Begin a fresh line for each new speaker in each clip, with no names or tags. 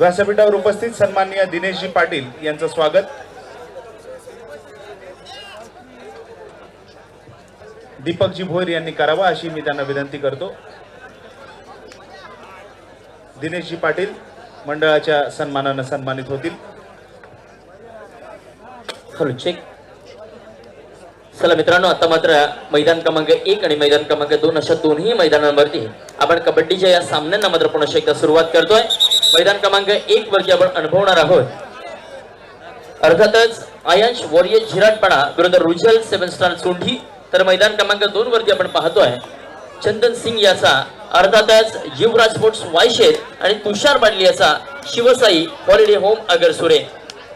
व्यासपीठावर उपस्थित सन्माननीय दिनेशजी पाटील यांचं स्वागत. दीपकजी भोईर यांनी करावा अशी मी त्यांना विनंती करतो. दिनेशजी पाटील मंडळाच्या सन्मानानं सन्मानित होतील.
हॅलो चेक चला मित्रांनो आता मात्र मैदान क्रमांक एक आणि मैदान क्रमांक दोन अशा दोन्ही मैदानांवरती आपण कबड्डीच्या या सामन्यांना मात्र पुन्हा एकदा सुरुवात करतोय. मैदान क्रमांक एक वरती आपण अनुभवणार आहोत. अर्थातच आयांश वॉरिय झिराटपणा विरुद्ध रुजल सेव्हन स्टार सोंढी तर मैदान क्रमांक दोन वरती आपण पाहतोय चंदन सिंग याचा अर्थातच युवराज स्पोर्ट्स वायशेत आणि तुषार पाटील याचा शिवसाई हॉलिडे होम अगरसुरे.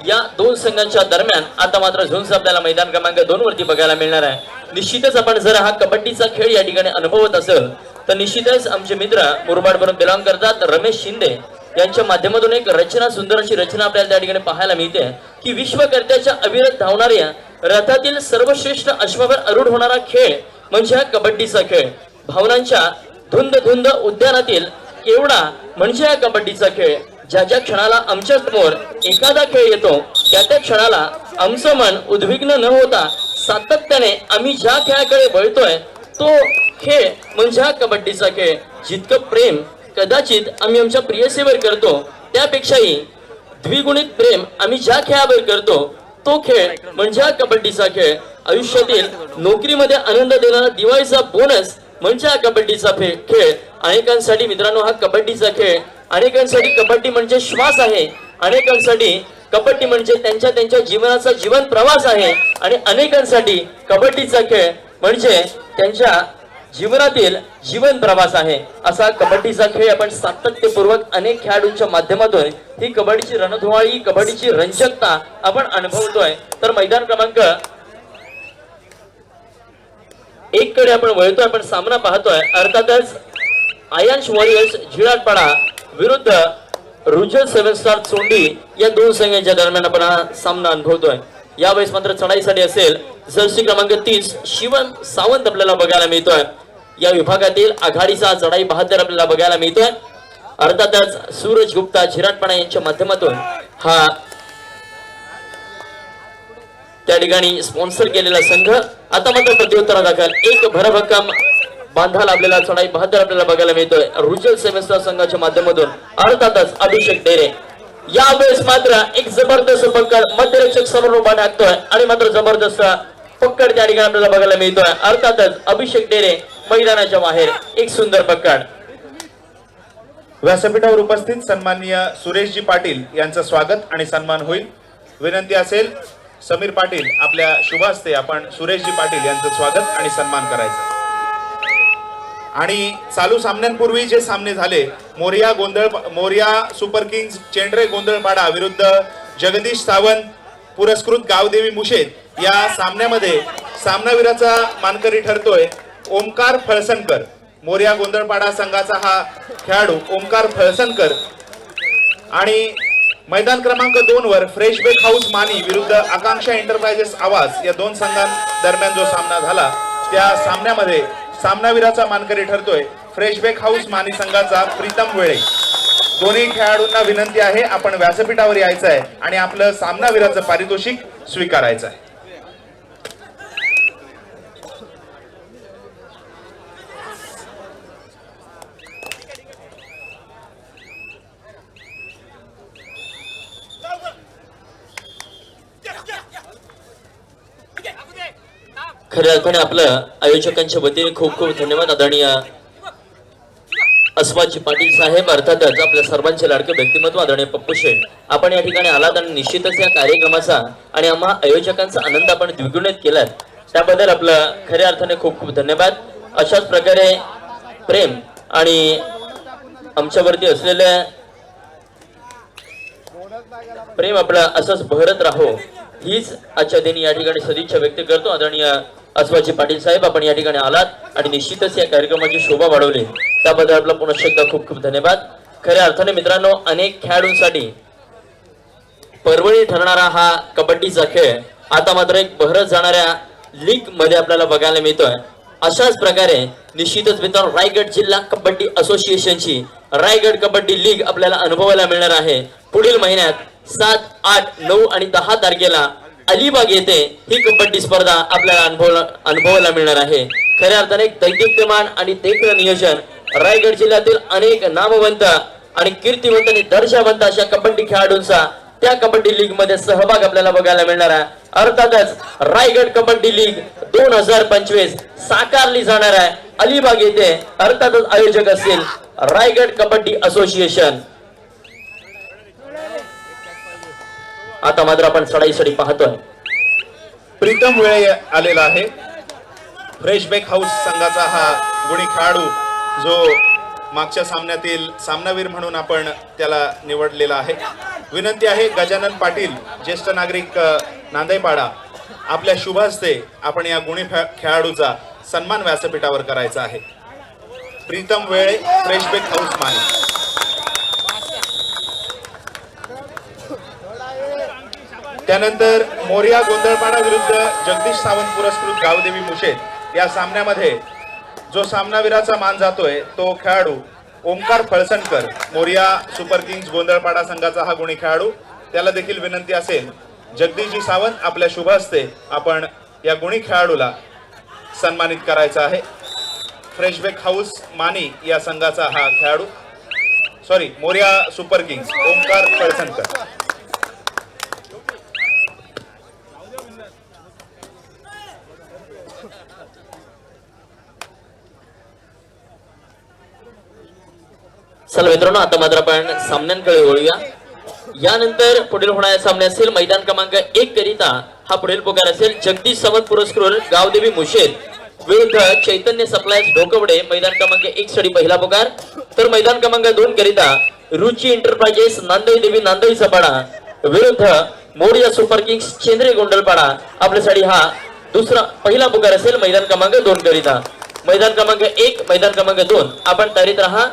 या दोन संघांच्या दरम्यान आता मात्र झोन्स आपल्याला मैदान क्रमांक दोन वरती बघायला मिळणार आहे. निश्चितच आपण जर हा कबड्डीचा खेळ या ठिकाणी अनुभवत असेल तर निश्चितच आमचे मित्र मुरबाडवरून बिलॉंग करतात रमेश शिंदे. यांच्या माध्यमातून एक रचना सुंदर अशी रचना आपल्याला त्या ठिकाणी पाहायला मिळते की विश्वकर्त्याच्या अविरत धावणाऱ्या रथातील सर्वश्रेष्ठ अश्वावर अरुढ होणारा खेळ म्हणजे हा कबड्डीचा खेळ. भावनांच्या धुंद धुंद उद्यानातील केवडा म्हणजे हा कबड्डीचा खेळ. ज्या ज्या क्षणाला आमच्यासमोर एखादा खेळ येतो त्या त्या क्षणाला आमचं मन उद्विग्न न होता सातत्याने आम्ही ज्या खेळाकडे वळतोय तो खेळ म्हणजे हा कबड्डीचा खेळ. जितकं प्रेम कदाचित आम्ही आमच्या प्रियसेवर करतो. त्यापेक्षाही द्विगुणित प्रेम आम्ही ज्या खेळावर करतो तो खेळ म्हणजे हा कबड्डीचा खेळ. आयुष्यातील नोकरीमध्ये आनंद देणारा दिवाळीचा बोनस म्हणजे हा कबड्डीचा खेळ. अनेकांसाठी मित्रांनो हा कबड्डीचा खेळ. अनेकांसाठी कबड्डी म्हणजे श्वास आहे. अनेकांसाठी कबड्डी म्हणजे त्यांच्या त्यांच्या जीवनाचा जीवन प्रवास आहे. आणि अनेकांसाठी कबड्डीचा खेळ म्हणजे त्यांच्या जीवनातील जीवन प्रवास आहे. असा कबड्डीचा खेळ आपण सातत्यपूर्वक अनेक खेळाडूंच्या माध्यमातून ही कबड्डीची रणधुमाळी कबड्डीची रंजकता आपण अनुभवतोय. तर मैदान क्रमांक एक कडे आपण वळतोय आपण सामना पाहतोय. अर्थातच आयांश वॉरियर्स झिराटपाडा विरुद्ध रुजल सेव्हन स्टार चोंडी या दोन संघांच्या दरम्यान आपण हा सामना अनुभवतोय. यावेळेस मात्र चढाईसाठी असेल जर्सी क्रमांक तीस शिवन सावंत आपल्याला बघायला मिळतोय. या विभागातील आघाडीचा चढाई बहादर आपल्याला बघायला मिळतोय. अर्थातच सूरज गुप्ता झिराटपणा यांच्या माध्यमातून हा त्या ठिकाणी स्पॉन्सर केलेला संघ. आता मात्र प्रत्युत्तरा दाखल. एक भरभक्कम बांधाला आपल्याला चढाई बहादर आपल्याला बघायला मिळतोय. रुजल सेमेस्टर संघाच्या माध्यमातून अर्थातच अभिषेक डेरे. यावेळेस मात्र एक जबरदस्त पकड मध्यरक्षक समोर उभा टाकतोय आणि मात्र जबरदस्त पकड त्या ठिकाणी आपल्याला बघायला मिळतोय. अर्थातच अभिषेक डेरे मैदानाच्या बाहेर एक सुंदर पकड.
व्यासपीठावर उपस्थित सन्माननीय सुरेशजी पाटील यांचं स्वागत आणि सन्मान होईल. विनंती असेल समीर पाटील आपल्या शुभास्ते आपण सुरेशजी पाटील यांचं स्वागत आणि सन्मान करायचं. आणि चालू सामन्यांपूर्वी जे सामने झाले मोरिया गोंधळ मोरिया सुपर किंग्स चेंडरे गोंधळपाडा विरुद्ध जगदीश सावंत पुरस्कृत गावदेवी मुशेद या सामन्यामध्ये सामनावीराचा मानकरी ठरतोय. ओमकार फळसणकर मोर्या गोंधळपाडा संघाचा हा खेळाडू ओमकार फळसणकर आणि मैदान क्रमांक दोन वर फ्रेश बेक हाऊस मानी विरुद्ध आकांक्षा एंटरप्राइजेस आवाज या दोन संघांदरम्यान जो सामना झाला त्या सामन्यामध्ये सामनावीराचा मानकरी ठरतोय फ्रेश बेक हाऊस मानी संघाचा प्रीतम वेळे. दोन्ही खेळाडूंना विनंती आहे आपण व्यासपीठावर यायचं आहे आणि आपलं सामनावीराचं पारितोषिक स्वीकारायचं आहे
खऱ्या अर्थाने आपलं आयोजकांच्या वतीने खूप खूप धन्यवाद आदरणीय अस्वाजी पाटील साहेब. अर्थातच आपल्या सर्वांचे लाडके व्यक्तिमत्व आदरणीय पप्पू शेठ. आपण या ठिकाणी आलात आणि निश्चितच या कार्यक्रमाचा आणि आम्हा आयोजकांचा आनंद आपण द्विगुणित केलात. त्याबद्दल आपलं खऱ्या अर्थाने खूप खूप धन्यवाद. अशाच प्रकारे प्रेम आणि आमच्यावरती असलेल्या प्रेम आपलं असंच भरत राहो हीच आजच्या दिनी या ठिकाणी सदिच्छा व्यक्त करतो आदरणीय अस्वाजी पाटील साहेब आपण या ठिकाणी आलात आणि निश्चितच या कार्यक्रमाची शोभा वाढवली. त्याबद्दल आपला पुन्हा एकदा खूप खूप धन्यवाद. खऱ्या अर्थाने मित्रांनो अनेक खेळाडूंसाठी परवणी ठरणारा हा कबड्डीचा खेळ आता मात्र एक बहरत जाणाऱ्या लीगमध्ये आपल्याला बघायला मिळतोय. अशाच प्रकारे निश्चितच मित्रांनो रायगड जिल्हा कबड्डी असोसिएशनची रायगड कबड्डी लीग आपल्याला अनुभवायला मिळणार आहे. पुढील महिन्यात सात आठ नऊ आणि दहा तारखेला अलिबाग येथे ही कबड्डी स्पर्धा आपल्याला अनुभव अनुभवायला मिळणार आहे. खऱ्या अर्थाने एक आणि देखणं नियोजन रायगड जिल्ह्यातील अनेक नामवंत आणि कीर्तिवंत आणि दर्शावंत अशा कबड्डी खेळाडूंचा त्या कबड्डी लीगमध्ये सहभाग आपल्याला बघायला मिळणार आहे. अर्थातच रायगड कबड्डी लीग दोन हजार पंचवीस साकारली जाणार आहे. अलिबाग येथे अर्थातच आयोजक असतील रायगड कबड्डी असोसिएशन. आता मात्र आपण सडाई सडी पाहतोय.
प्रीतम वेळे आलेला आहे. फ्रेशबेक हाऊस संघाचा हा गुणी खेळाडू जो मागच्या सामन्यातील सामनावीर म्हणून आपण त्याला निवडलेला आहे. विनंती आहे गजानन पाटील ज्येष्ठ नागरिक नांदेपाडा आपल्या शुभ हस्ते आपण या गुणी खेळाडूचा सन्मान व्यासपीठावर करायचा आहे. प्रीतम वेळे फ्रेशबेक हाऊस माने त्यानंतर मोरिया गोंधळपाडा विरुद्ध जगदीश सावंत पुरस्कृत गावदेवी मुशेद या सामन्यामध्ये जो सामनावीराचा मान जातोय तो खेळाडू ओंकार फळसणकर मोरिया सुपर किंग्स गोंधळपाडा संघाचा हा गुणी खेळाडू. त्याला देखील विनंती असेल जगदीशजी सावंत आपल्या शुभ हस्ते आपण या गुणी खेळाडूला सन्मानित करायचा आहे. फ्रेशबेक हाऊस मानी या संघाचा हा खेळाडू. Sorry Moriya super kings Omkar Phalsankar.
चला मित्रांनो आता मात्र आपण सामन्यांकडे वळूया. यानंतर पुढील होणारे सामने असेल मैदान क्रमांक एक करिता हा पुढील पुकार असेल जगदीश सावंत पुरस्कृत गावदेवी मुशेद विरुद्ध चैतन्य सप्लायर्स ढोकवडे मैदान क्रमांक एक साठी पहिला पुकार. तर मैदान क्रमांक दोन करिता रुची एंटरप्राइजेस नांदई देवी नांदई सपाडा. विरुद्ध मोरिया सुपर किंग्स चेंद्रे गोंडलपाडा. आपल्यासाठी हा दुसरा पहिला पुकार असेल मैदान क्रमांक दोन करिता. मैदान क्रमांक एक मैदान क्रमांक दोन. आपण तयारीत राहा.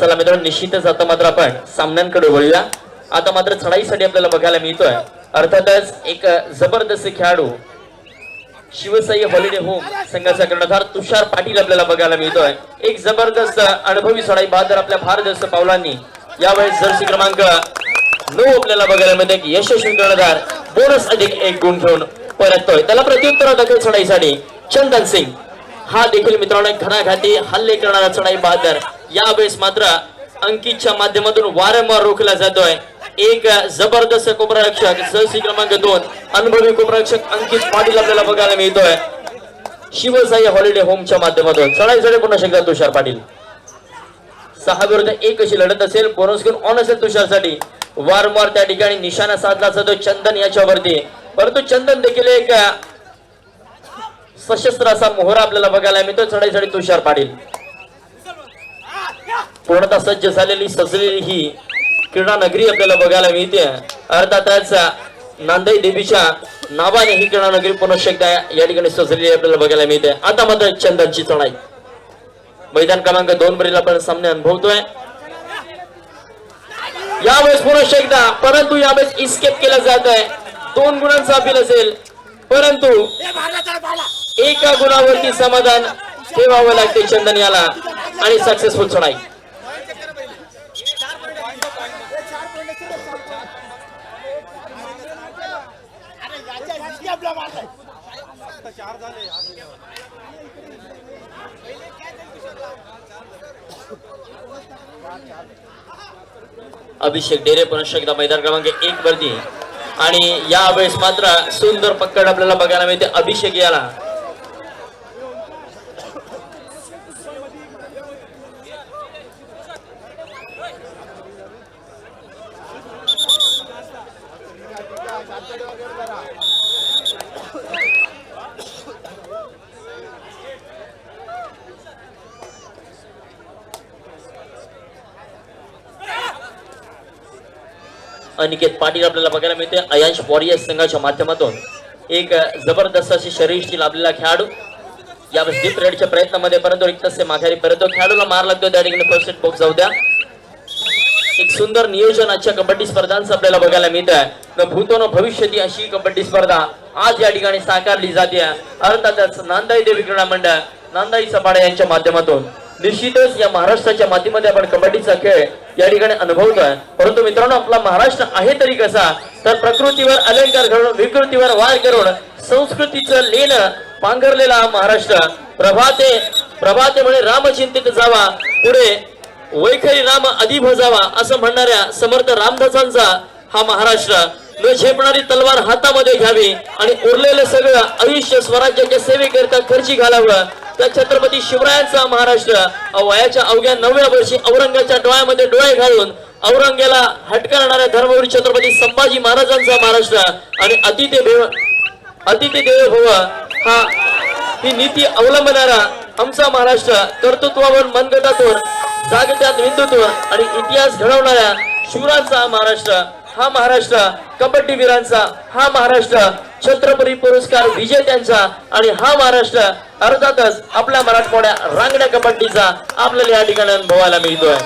चला मित्रांनो निश्चितच आता मात्र आपण सामन्यांकडे वळूया. आता मात्र चढाईसाठी आपल्याला बघायला मिळतोय. अर्थातच एक जबरदस्त खेळाडू शिवसाई हॉलिडे होम संघाचा कर्णधार तुषार पाटील आपल्याला बघायला मिळतोय. एक जबरदस्त अनुभवी चढाई बहादर आपल्या भारदस्त पावलांनी. यावेळेस जर्सी क्रमांक नऊ आपल्याला बघायला मिळते की यशस्वी कर्णधार बोनस अधिक एक गुण घेऊन परततोय. त्याला प्रत्युत्तर दखल चढाईसाठी चंदन सिंग. हा देखील मित्रांनो एक घणाघाती हल्ले करणारा चढाई बहादर यावेळेस मात्र अंकितच्या माध्यमातून वारंवार रोखला जातोय. एक जबरदस्त कोपरारक्षक सहसी क्रमांक दोन अनुभवी कोपरारक्षक अंकित पाटील आपल्याला बघायला मिळतोय. शिवसाई हॉलिडे होमच्या माध्यमातून. चढाईसाठी पुन्हा शकतात तुषार पाटील. सहा विरुद्ध एक अशी लढत असेल बोनस घेऊन ऑन असेल तुषारसाठी. वारंवार त्या ठिकाणी निशाणा साधला जातो चंदन याच्यावरती. परंतु चंदन देखील एक सशस्त्र असा मोहरा आपल्याला बघायला मिळतो चढाईसाठी तुषार पाटील. पूर्णतः सज्ज झालेली सजलेली ही क्रीडा नगरी आपल्याला बघायला मिळते. अर्थातच नांदेड देवीच्या नावाने ही क्रीडा नगरी पुन्हा एकदा या ठिकाणी सजलेली आपल्याला बघायला मिळते. आता मात्र चंदनची चढाई. मैदान क्रमांक दोन वरील आपण सामने अनुभवतोय. यावेळेस पुन्हा एकदा परंतु यावेळेस इस्केप केलं जात आहे दोन गुणांचा अपील असेल. परंतु एका गुणावरती समाधान ठेवावं लागते चंदन याला आणि सक्सेसफुल चढाई. अभिषेक डेरे पुनश्च एकदा मैदान क्रमांक एक वरती. आणि यावेळेस मात्र सुंदर पक्कड आपल्याला बघायला मिळते. अभिषेक याला अनिकेत पाटील आपल्याला बघायला मिळते. अयांश वॉरियर्स संघाच्या माध्यमातून एक जबरदस्त अशी शरीरशी लाभलेला खेळाडू. या डीप रेडच्या प्रयत्नामध्ये परंतु रिक्त माघारी परंतु खेळाडूला मार लागतो त्या ठिकाणी फर्स्ट एड बॉक्स जाऊ द्या. एक सुंदर नियोजन आजच्या कबड्डी स्पर्धांचं आपल्याला बघायला मिळत आहे न भूतो भविष्यती अशी कबड्डी स्पर्धा आज या ठिकाणी साकारली जाते. अर्थातच नांदाई देवी क्रीडा मंडळ नांदाई सपाडे यांच्या माध्यमातून. निश्चितच या महाराष्ट्राच्या मातीमध्ये आपण कबड्डीचा खेळ या ठिकाणी अनुभवतोय. परंतु मित्रांनो आपला महाराष्ट्र आहे तरी कसा तर प्रकृतीवर अलंकार घडून विकृतीवर वार करून संस्कृतीचं लेण पांघरलेला हा महाराष्ट्र. प्रभाते प्रभाते म्हणे रामचिंतित जावा पुढे वैखरी राम आधी भजावा असं म्हणणाऱ्या समर्थ रामदासांचा हा महाराष्ट्र. न झेपणारी तलवार हातामध्ये घ्यावी आणि उरलेलं सगळं आयुष्य स्वराज्याच्या सेवेकरिता खर्ची घालावं. त्या छत्रपती शिवरायांचा महाराष्ट्र वयाच्या अवघ्या नवव्या वर्षी औरंगाच्या डोळ्यामध्ये डोळे घालून औरंगेला हटकारणाऱ्या धर्मवीर छत्रपती संभाजी महाराजांचा महाराष्ट्र आणि अतिथी देव अतिथी देव भव हा ही नीती अवलंबणारा आमचा महाराष्ट्र कर्तृत्वावर मनगटातून जागत्यात हिंदुत्व आणि इतिहास घडवणाऱ्या शिवरांचा महाराष्ट्र. हा महाराष्ट्र कबड्डी वीरांचा हा महाराष्ट्र छत्रपती पुरस्कार विजेत्यांचा आणि हा महाराष्ट्र अर्थातच आपल्या मराठवाड्या रांगड्या कबड्डीचा आपल्याला या ठिकाणी अनुभवायला मिळतोय.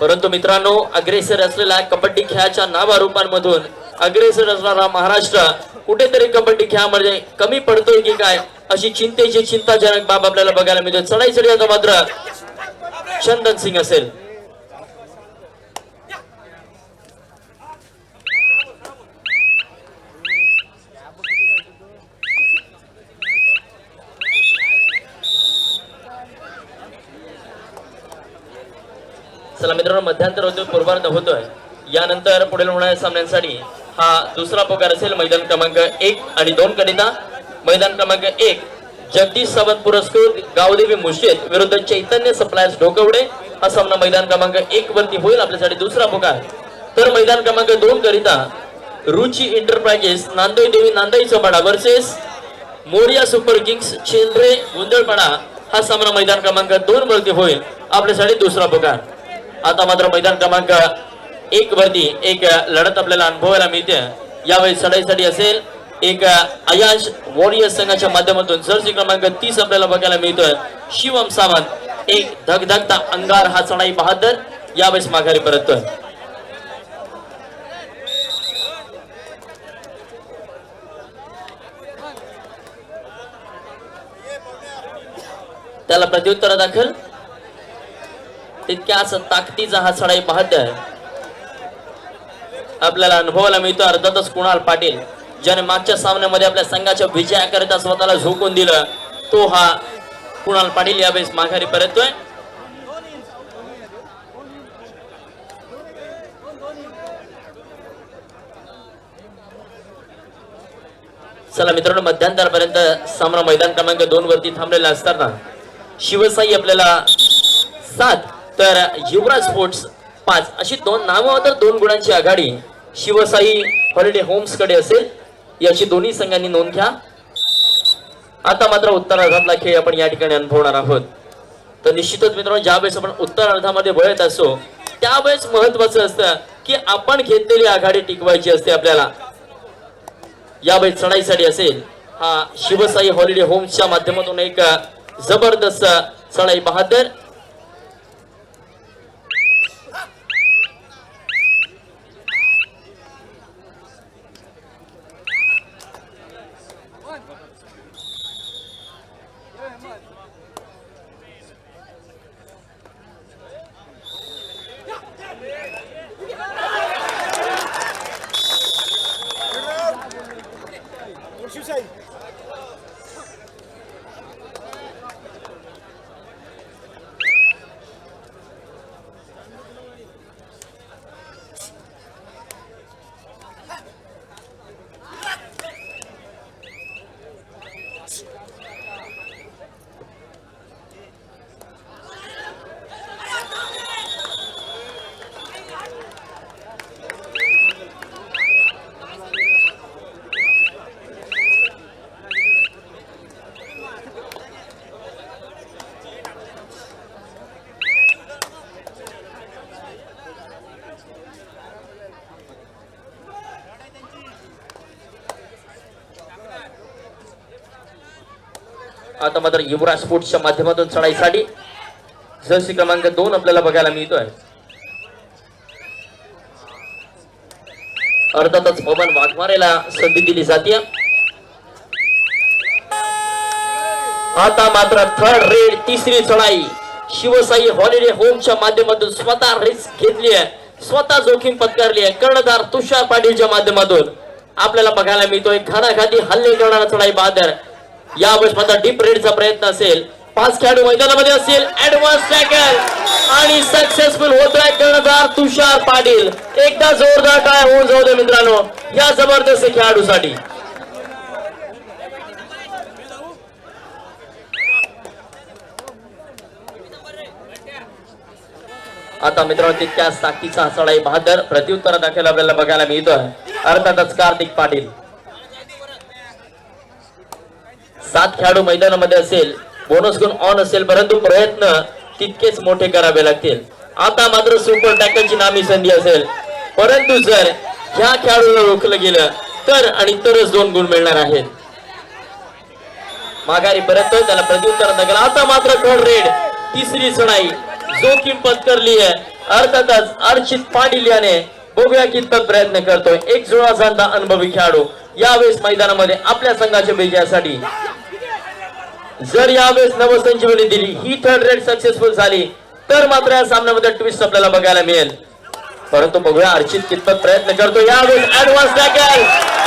परंतु मित्रांनो अग्रेसर असलेल्या कबड्डी खेळाच्या नावारूपांमधून अग्रेसर असणारा महाराष्ट्र कुठेतरी कबड्डी खेळामध्ये कमी पडतोय की काय? अशी चिंतेची चिंताजनक बाब आपल्याला बघायला मिळते. चढाई चढी मात्र चंदन सिंग असेल. चला मित्रांनो मध्यांतर होतोय पूर्वार्ध होतोय. यानंतर पुढील होणाऱ्या सामन्यांसाठी हा दुसरा पुकार असेल. मैदान क्रमांक एक आणि दोन करिता मैदान क्रमांक एक जगदीश सावंत पुरस्कृत गावदेवी मुश्रीत विरुद्ध चैतन्य सप्लायर्स ढोकवडे हा सामना मैदान क्रमांक एक वरती होईल आपल्यासाठी दुसरा पुकार तर मैदान क्रमांक दोन करिता Ruchi enterprises Nandoi Devi Nandai Chaupada versus Moriya super kings Chendre Gundalpada हा सामना मैदान क्रमांक दोन वरती होईल आपल्यासाठी दुसरा पुकार आता मात्र मैदान क्रमांक एक वरती एक लढत आपल्याला अनुभवायला मिळते. यावेळी सडाईसाठी असेल एक अयाश वॉरियर्स संघाच्या माध्यमातून जर्सी क्रमांक तीस आपल्याला बघायला मिळतोय. शिवम सावंत एक धगधगता अंगार हा चढाई बहादर यावेळेस माघारी परततोय. त्याला प्रत्युत्तर दाखल. तितक्याच ताकदीचा हा चढाई बहादर. आपल्याला अनुभवायला मिळतो अर्धातच कुणाल पाटील. ज्याने मागच्या सामन्यामध्ये आपल्या संघाच्या विजयाकरिता स्वतःला झोकून दिलं तो हा कुणाल पाटील यावेळेस माघारी परततोय. चला मित्रांनो मध्यांतरापर्यंत सामना मैदान क्रमांक दोन वरती थांबलेला असताना शिवसाई आपल्याला सात तर युवराज स्पोर्ट्स पाच. अशी दोन नावं तर दोन गुणांची आघाडी शिवसाई हॉलिडे होम्सकडे असेल. याची दोन्ही संघांनी नोंद घ्या. आता मात्र उत्तरार्धातला खेळ आपण या ठिकाणी अनुभवणार आहोत. तर निश्चितच मित्रांनो ज्यावेळेस आपण उत्तरार्धामध्ये वळत असतो त्यावेळेस महत्वाचं असतं की आपण घेतलेली आघाडी टिकवायची असते आपल्याला. यावेळेस चढाईसाठी असेल हा शिवसाई हॉलिडे होम्सच्या माध्यमातून एक जबरदस्त चढाई बहादर आता मात्र युवराज स्पोर्ट्सच्या माध्यमातून चढाईसाठी जर्सी क्रमांक दोन आपल्याला बघायला मिळतोय. अर्थातच पवन वाघमारेला संधी दिली जाते आता मात्र थर्ड रेड तिसरी चढाई शिवसाई हॉलिडे होमच्या माध्यमातून स्वतः रिस्क घेतली आहे. स्वतः जोखीम पत्करली आहे. कर्णधार तुषार पाटीलच्या माध्यमातून आपल्याला बघायला मिळतोय. घराघाती हल्ले करणारा चढाई बहादर. यावेळेस माझा डीप रेडचा प्रयत्न असेल. पाच खेळाडू मैदानामध्ये असतील ऍडव्हान्स टॅकल आणि सक्सेसफुल होतोय कर्णधार तुषार पाटील. एकदा जोरदार टाय होऊन जाऊ दे मित्रांनो. या जबरदस्त खेळाडूसाठी. आता मित्रांनो तितक्याच साकीचा चढाई बहादर. प्रत्युत्तर दाखल आपल्याला बघायला मिळतोय. अर्थातच कार्तिक पाटील. सात खेळाडू मैदानामध्ये असेल बोनस गुण ऑन असेल परंतु प्रयत्न तितकेच मोठे करावे लागतील. आता मात्र सुपर टॅकलची नामी संधी असेल. परंतु जर ह्या खेळाडूला रोखलं गेलं तर आणि तरच दोन गुण मिळणार आहेत. माघारी परत त्याला प्रत्युत्तर दाखल आता मात्र थर्ड रेड तिसरी सणाई. जोखीम पत्करली आहे. अर्थातच अर्चित पाटील याने बघूया कितपत प्रयत्न करतोय. एक जुळा जाणता अनुभवी खेळाडू. यावेळेस मैदानामध्ये आपल्या संघाच्या विजयासाठी जर यावेळेस नवसंजीवनी दिली ही थर्ड रेड सक्सेसफुल झाली तर मात्र या सामन्यामध्ये ट्विस्ट आपल्याला बघायला मिळेल. परंतु बघूया अर्चित कितपत प्रयत्न करतो. यावेळेस ऍडव्हान्स टॅकल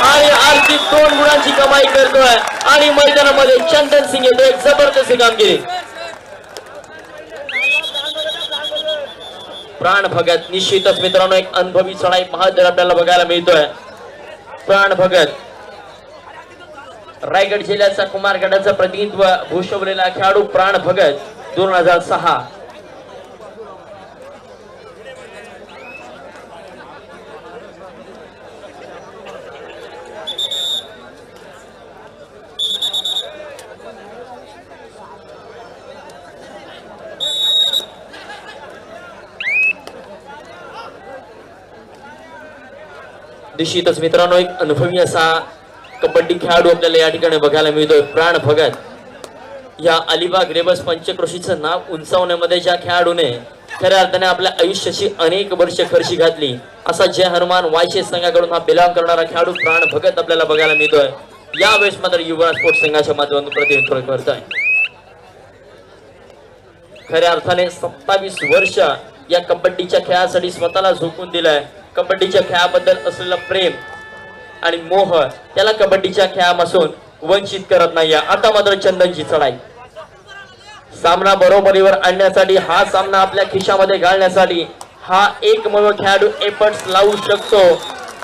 आणि अर्चित दोन गुणांची कमाई करतोय आणि मैदानामध्ये चंदन सिंग येतो एक जबरदस्त कामगिरी. प्राण भगत निश्चितच मित्रांनो एक अनुभवी चढाई बहादर आपल्याला बघायला मिळतोय. प्राण भगत रायगड जिल्ह्याचा कुमारगडाचं प्रतिनिधित्व भूषवलेला खेळाडू प्राण भगत दोन हजार सहा. निश्चितच मित्रांनो एक अनुभवी असा कबड्डी खेळाडू आपल्याला या ठिकाणी बघायला मिळतोय. प्राण भगत. या अलिबाग रेबस पंचक्रोशीचं नाव उंचावण्यामध्ये ज्या खेळाडूने खऱ्या अर्थाने आपल्या आयुष्याची अनेक वर्ष खर्ची घातली असा जय हनुमान वायशे संघाकडून हा बिलॉंग करणारा खेळाडू प्राण भगत आपल्याला बघायला मिळतोय. यावेळेस मात्र युवा स्पोर्ट्स संघाच्या माध्यमातून प्रतिनिधित्व करतोय. खऱ्या अर्थाने सत्तावीस वर्ष या कबड्डीच्या खेळासाठी स्वतःला झोकून दिलंय. कबड्डीच्या खेळाबद्दल असलेलं प्रेम आणि मोह त्याला कबड्डीच्या खेळापासून वंचित करत नाही आता मात्र चंदनची चढाई. सामना बरोबरीवर आणण्यासाठी हा सामना आपल्या खिशामध्ये घालण्यासाठी हा एक एकमेव खेळाडू एफर्ट्स लावू शकतो.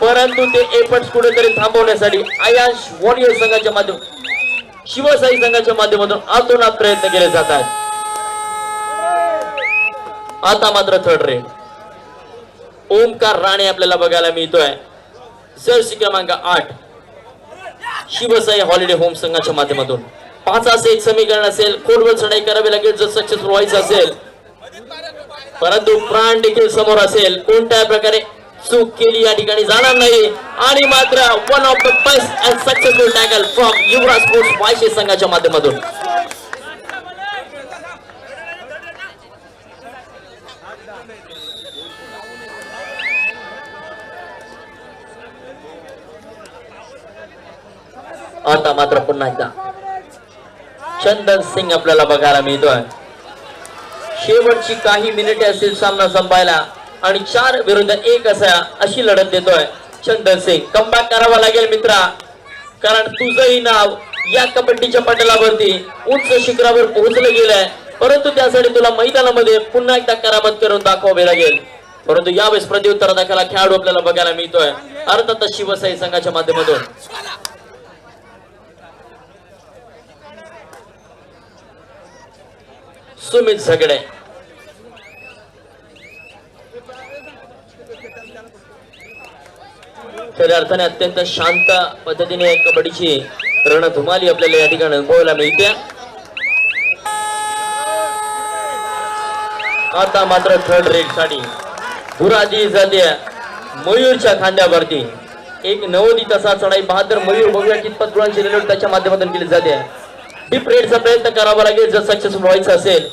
परंतु ते एफर्ट्स कुठेतरी थांबवण्यासाठी आयाश वॉरियर संघाच्या माध्यम शिवसाई संघाच्या माध्यमातून आतोनात प्रयत्न केले जातात. आता मात्र थर्ड रेड ओमकार राणे आपल्याला बघायला मिळतोय. जर्सी क्रमांक आठ. शिवसाई हॉलिडे होम संघाच्या माध्यमातून. पाच असे एक समीकरण असेल खोलवर चढाई करावी लागेल जर सक्सेसफुल व्हायचं असेल. परंतु प्राण देखील समोर असेल. कोणत्या प्रकारे चूक केली या ठिकाणी जाणार नाही. आणि मात्र one of the best and successful tackle from Yuvraj sports Vayshe संघाच्या माध्यमातून. आता मात्र पुन्हा एकदा. चंदन सिंग आपल्याला बघायला मिळतोय. शेवटची काही मिनिटे असतील सामना संपायला आणि चार विरुद्ध एक असा अशी लढत देतोय चंदन सिंग. कमबॅक करावा लागेल मित्रा. कारण तुझंही नाव या कबड्डीच्या पटलावरती उंच शिखरावर पोहोचलं गेलंय. परंतु त्यासाठी तुला मैदानामध्ये पुन्हा एकदा करामत करून दाखवावे लागेल. परंतु यावेळेस प्रत्युत्तर दाखला खेळाडू आपल्याला बघायला मिळतोय. अर्थातच शिवसाई संघाच्या माध्यमातून. तुम्ही सगळे. खऱ्या अर्थाने अत्यंत शांत पद्धतीने कबड्डीची रणधुमाली आपल्याला या ठिकाणी अनुभवायला मिळते. आता मात्र थर्ड रेडसाठी बुराजी झाली मयूरच्या खांद्यावरती. एक नवोदित असा चढाई बहादर मयूर बघूया कितपत गुणांची रेल्वे त्याच्या माध्यमातून केली जाते. डीप रेडचा प्रयत्न करावा लागेल. जर सक्सेसफुल व्हायचं असेल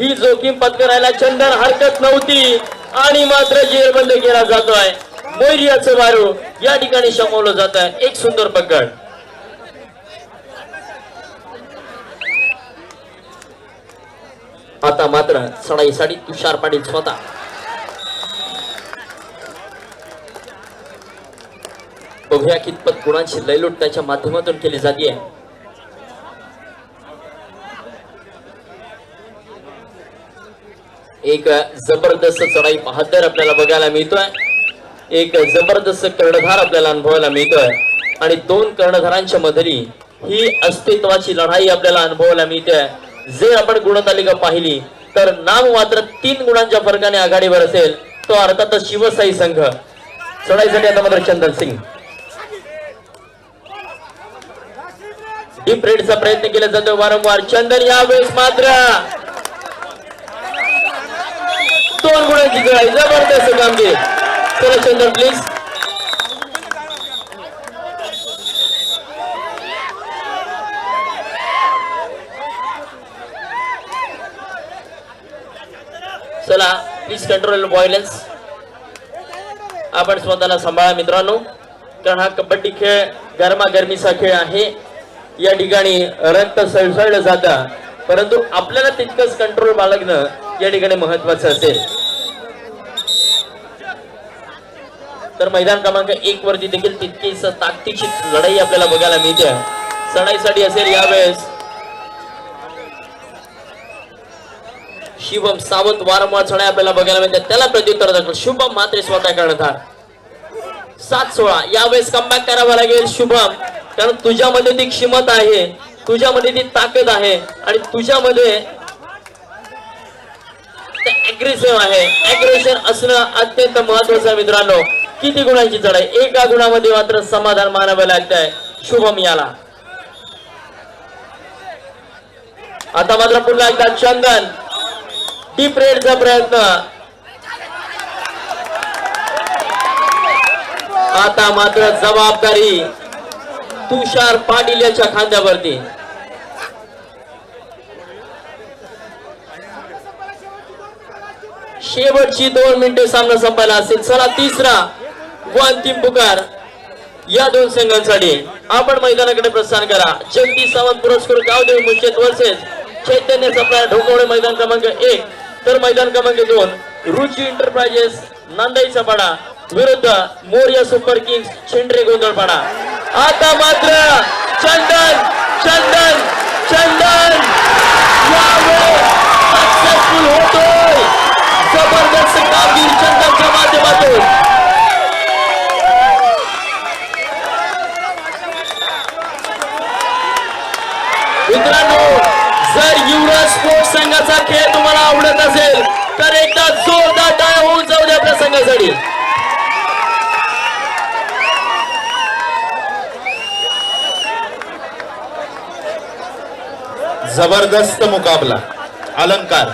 ही जोखीम पत्करायला चंदन हरकत नव्हती आणि मात्र जेरबंद केला जातोय. मोर्याचं वारू या ठिकाणी शमवलं जात आहे एक सुंदर पकड. आता मात्र सडाईसाठी तुषार पाटील स्वतः. बघूया कितपत गुणांची लयलूट त्याच्या माध्यमातून केली जाते एक जबरदस्त चढाई बहादर आपल्याला बघायला मिळतोय. एक जबरदस्त कर्णधार आपल्याला अनुभवायला मिळतोय. आणि दोन कर्णधारांच्या मधली ही अस्तित्वाची लढाई आपल्याला अनुभवायला मिळते जे आपण गुणतालिका पाहिली तर नाम मात्र तीन गुणांच्या फरकाने आघाडीवर असेल तो अर्थातच शिवसाई संघ. चढाईसाठी आता मात्र चंदन सिंग. डीप रेडचा प्रयत्न केला जातो वारंवार. चंदन यावेळेस मात्र दोन गुणांची चढाई जबरदस्त कामगिरी चला चंदन प्लीज चला प्लीज कंट्रोल व्हायलन्स आपण स्वतःला सांभाळा मित्रांनो. कारण हा कबड्डी खेळ गरमागरमीचा खेळ आहे. या ठिकाणी रक्त सळसळलं जातं. परंतु आपल्याला तितकंच कंट्रोल बाळगणं या ठिकाणी महत्वाचं असेल. तर मैदान क्रमांक एक वरती देखील तितकीच ताकदीची लढाई आपल्याला बघायला मिळते. सणाईसाठी असेल यावेळेस शिवम सावंत वारंवार चढाई आपल्याला बघायला मिळते. त्याला प्रत्युत्तर दाखल शुभम मात्र स्वतः कर्णधार सात सोळा. यावेळेस कमबॅक करावा लागेल शुभम. कारण तुझ्यामध्ये ती क्षमता आहे. तुझ्यामध्ये ती ताकद आहे. आणि तुझ्यामध्ये अग्रेसिव्ह आहे. अग्रेशन असणं अत्यंत महत्वाचं आहे मित्रांनो. किती गुणांची चढाई? एका गुणामध्ये मात्र समाधान मानावं लागत आहे शुभम याला. आता मात्र पुन्हा एकदा चंदन. डीप रेडचा प्रयत्न. आता मात्र जबाबदारी तुषार पाटील याच्या खांद्यावरती. शेवटची दोन मिनिटे सामना संपायला असेल. चला तिसरा व अंतिम पुकार या दोन संघांसाठी. आपण मैदानाकडे प्रस्थान करा. जगदीश सावंत पुरस्कृत गावदेव मुश्चित वर्सेस चैतन्य सप्लाय ढोकवडे मैदान क्रमांक एक. तर मैदान क्रमांक दोन रुची एंटरप्राइजेस नांदाई सपाडा. विरुद्ध मोर्या सुपर किंग्स शेंड्रे गोंधळपाडा. आता मात्र चंदन चंदन चंदन! यावेळेस सक्सेसफुल होतो. जबरदस्त कामगिरी चंदनच्या माध्यमातून. मित्रांनो जर युवराज स्पोर्ट्स संघाचा खेळ तुम्हाला आवडत असेल तर एकदा जोरदार टाळ्या होऊन जाऊ द्या आपल्या संघासाठी
जबरदस्त मुकाबला अलंकार.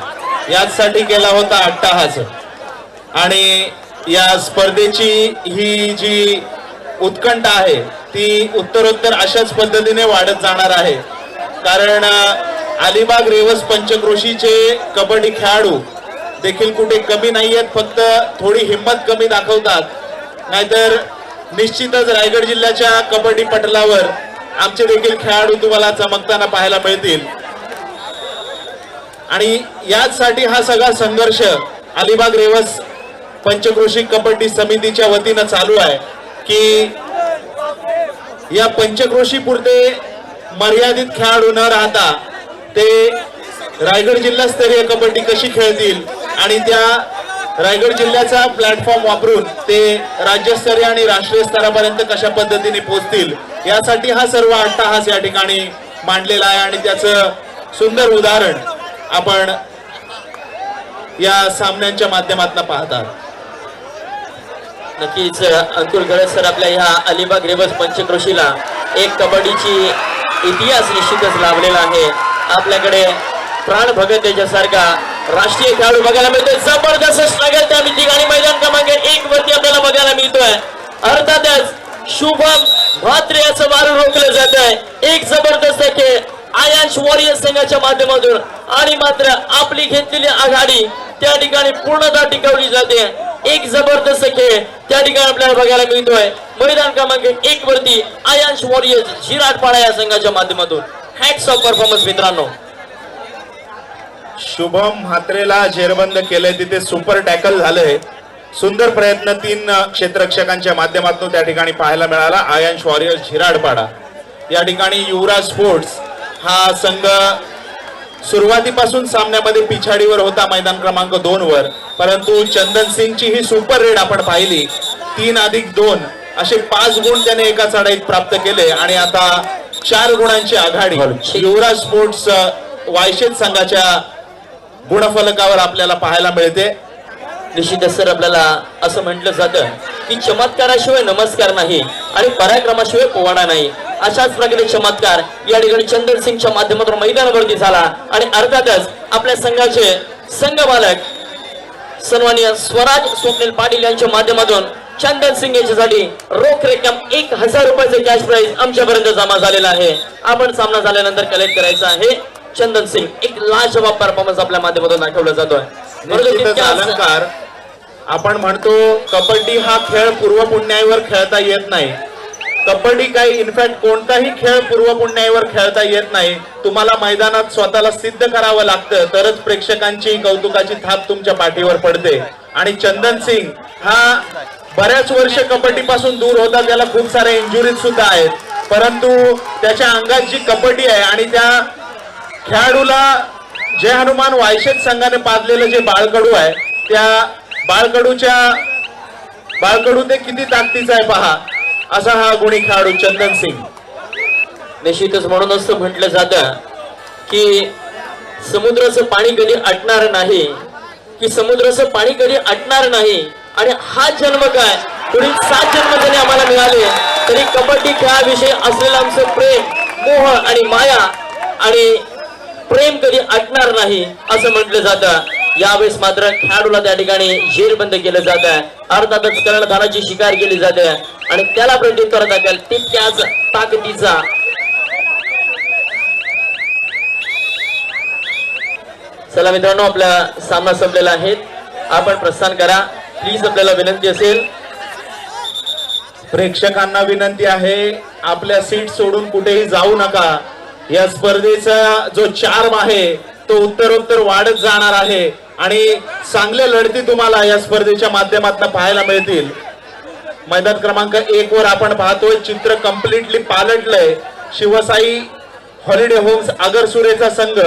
यासाठी केला होता अट्टाहास. आणि या स्पर्धेची ही जी उत्कंठ आहे ती उत्तरोत्तर अशाच पद्धतीने वाढत जाणार आहे. कारण अलिबाग रेवस पंचक्रोशीचे कबड्डी खेळाडू देखील कुठे कमी नाही आहेत फक्त थोडी हिंमत कमी दाखवतात. नाहीतर निश्चितच रायगड जिल्ह्याच्या कबड्डी पटलावर आमचे देखील खेळाडू तुम्हाला चमकताना पाहायला मिळतील. आणि याचसाठी हा सगळा संघर्ष अलिबाग रेवस पंचक्रोशी कबड्डी समितीच्या वतीनं चालू आहे की या पंचक्रोशी पुरते मर्यादित खेळाडू न राहता ते रायगड जिल्हास्तरीय कबड्डी कशी खेळतील आणि त्या रायगड जिल्ह्याचा प्लॅटफॉर्म वापरून ते राज्यस्तरीय आणि राष्ट्रीय स्तरापर्यंत कशा पद्धतीने पोहोचतील यासाठी हा सर्व अट्टाहास या ठिकाणी मांडलेला आहे आणि त्याचं सुंदर उदाहरण आपण या सामन्यांच्या माध्यमातून पाहतात.
नक्कीच अंकुर गरज सर आपल्या ह्या अलिबाग रेवस पंचक्रोशीला एक कबड्डीची इतिहास निश्चितच लाभलेला आहे. आपल्याकडे प्राण भगत याच्यासारखा राष्ट्रीय खेळाडू बघायला मिळतोय. जबरदस्त स्ट्रगल त्या ठिकाणी मैदान क्रमांक एक वरती आपल्याला बघायला मिळतोय. अर्थातच शुभम म्हात्रे असं मारून रोखलं जात आहे एक जबरदस्त खेळ. आयांश वॉरियर संघाच्या माध्यमातून. आणि मात्र आपली घेतलेली आघाडी त्या ठिकाणी पूर्णतः टिकवली जाते. एक जबरदस्त खेळ त्या ठिकाणी आपल्याला बघायला मिळतोय. मैदान क्रमांक एक वरती आयांश वॉरियर्स जिराटपाडा या संघाच्या माध्यमातून. हॅट्स ऑफ परफॉर्मन्स मित्रांनो.
शुभम हात्रेला जेरबंद केलंय. तिथे सुपर टॅकल झालंय. सुंदर प्रयत्न तीन क्षेत्ररक्षकांच्या माध्यमातून त्या ठिकाणी पाहायला मिळाला. आयन्श वॉरियर्स झिराडपाडा या ठिकाणी युवराज स्पोर्ट्स हा संघ सुरुवातीपासून सामन्यामध्ये पिछाडीवर होता मैदान क्रमांक दोन वर. परंतु चंदन सिंगची ही सुपर रेड आपण पाहिली. तीन अधिक दोन. असे पाच गुण त्याने एका चढाईत प्राप्त केले. आणि आता चार गुणांची आघाडी. युवराज स्पोर्ट्स वायशेत संघाच्या गुणफलकावर आपल्याला पाहायला मिळते.
निश्चितच सर आपल्याला असं म्हटलं जातं की चमत्काराशिवाय नमस्कार नाही आणि पराक्रमाशिवाय पोवाडा नाही. अशाच प्रकारे चमत्कार या ठिकाणी चंदन सिंगच्या माध्यमातून मैदानावरती झाला आणि अर्थातच आपल्या संघाचे संघ मालक सन्माननीय स्वराज स्वप्नील पाटील यांच्या माध्यमातून चंदन सिंग यांच्यासाठी रोख रक्कम एक हजार रुपयाचे कॅश प्राइज आमच्यापर्यंत जमा झालेला आहे. आपण सामना झाल्यानंतर कलेक्ट करायचा आहे. चंदन सिंग एक लाजवाब परफॉर्मन्स आपल्या माध्यमातून दाखवला जातोय.
अलंकार आपण म्हणतो कबड्डी हा खेळ पूर्व पुण्याईवर खेळता येत नाही. कबड्डी काही इनफॅक्ट कोणताही खेळ पूर्व पुण्याईवर खेळता येत नाही. तुम्हाला मैदानात स्वतःला सिद्ध करावं लागतं तरच प्रेक्षकांची कौतुकाची थाप तुमच्या पाठीवर पडते. आणि चंदन सिंग हा बऱ्याच वर्ष कबड्डी पासून दूर होता त्याला खूप साऱ्या इंजुरीज सुद्धा आहेत. परंतु त्याच्या अंगात जी कबड्डी आहे आणि त्या खेळाडूला जय हनुमान वायशेत संघाने पाजलेलं जे बाळकडू आहे त्या बाळकडूच्या बाळकडू ते किती ताकदीचा आहे पहा. असा हा गुणी खेळाडू चंदन सिंग.
निश्चितच म्हणून असं म्हटलं जातं की समुद्राचं पाणी कधी आटणार नाही की समुद्राचं पाणी कधी आटणार नाही आणि हा जन्म काय? पुढील सात जन्म जरी आम्हाला मिळाले. तरी कबड्डी खेळाविषयी असलेलं आमचं प्रेम मोह आणि माया आणि प्रेम कधी आटणार नाही असं म्हटलं जातं. यावेळेस मात्र खेळाडूला त्या ठिकाणी जेरबंद केलं जात आहे. अर्थातच कर्णधाराची शिकार केली जाते आणि त्याला प्रत्युत्तर दाखल तितक्याच ताकदीचा. चला मित्रांनो आपला सामना संपलेला आहे. आपण प्रस्थान करा. प्लीज आपल्याला विनंती असेल.
प्रेक्षकांना विनंती आहे आपल्या सीट सोडून कुठेही जाऊ नका. या स्पर्धेचा जो चार्म आहे तो उत्तरोत्तर वाढत जाणार आहे. आणि चांगल्या लढती तुम्हाला या स्पर्धेच्या माध्यमातून पाहायला मिळतील. मैदान क्रमांक एक वर आपण पाहतोय चित्र कम्प्लिटली पालटलंय. शिवसाई हॉलिडे होम्स आगरसुरेचा संघ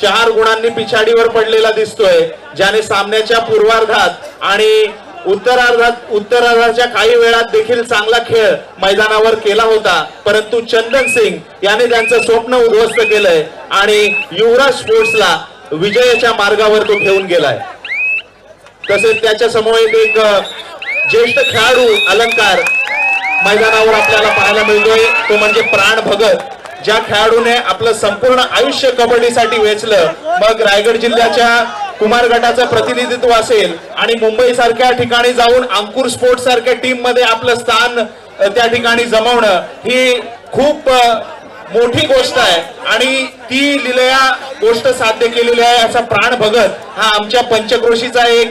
चार गुणांनी पिछाडीवर पडलेला दिसतोय ज्याने सामन्याच्या पूर्वार्धात आणि उत्तरार्धात उत्तरार्धाच्या काही वेळात देखील चांगला खेळ मैदानावर केला होता. परंतु चंदन सिंग याने त्यांचं स्वप्न उद्ध्वस्त केलंय आणि युवराज स्पोर्ट्सला विजयाच्या मार्गावर तो घेऊन गेलाय. तसेच त्याच्यासमोर एक ज्येष्ठ खेळाडू अलंकार मैदानावर आपल्याला पाहायला मिळतोय. तो म्हणजे प्राण भगत ज्या खेळाडूने आपलं संपूर्ण आयुष्य कबड्डीसाठी वेचलं. मग रायगड जिल्ह्याच्या कुमार गटाचं प्रतिनिधित्व असेल आणि मुंबई सारख्या ठिकाणी जाऊन अंकुर स्पोर्ट्स सारख्या टीममध्ये आपलं स्थान त्या ठिकाणी जमवणं ही खूप मोठी गोष्ट आहे. आणि ती लिलया गोष्ट साध्य केलेली आहे. असा प्राण भगत हा आमच्या पंचक्रोशीचा एक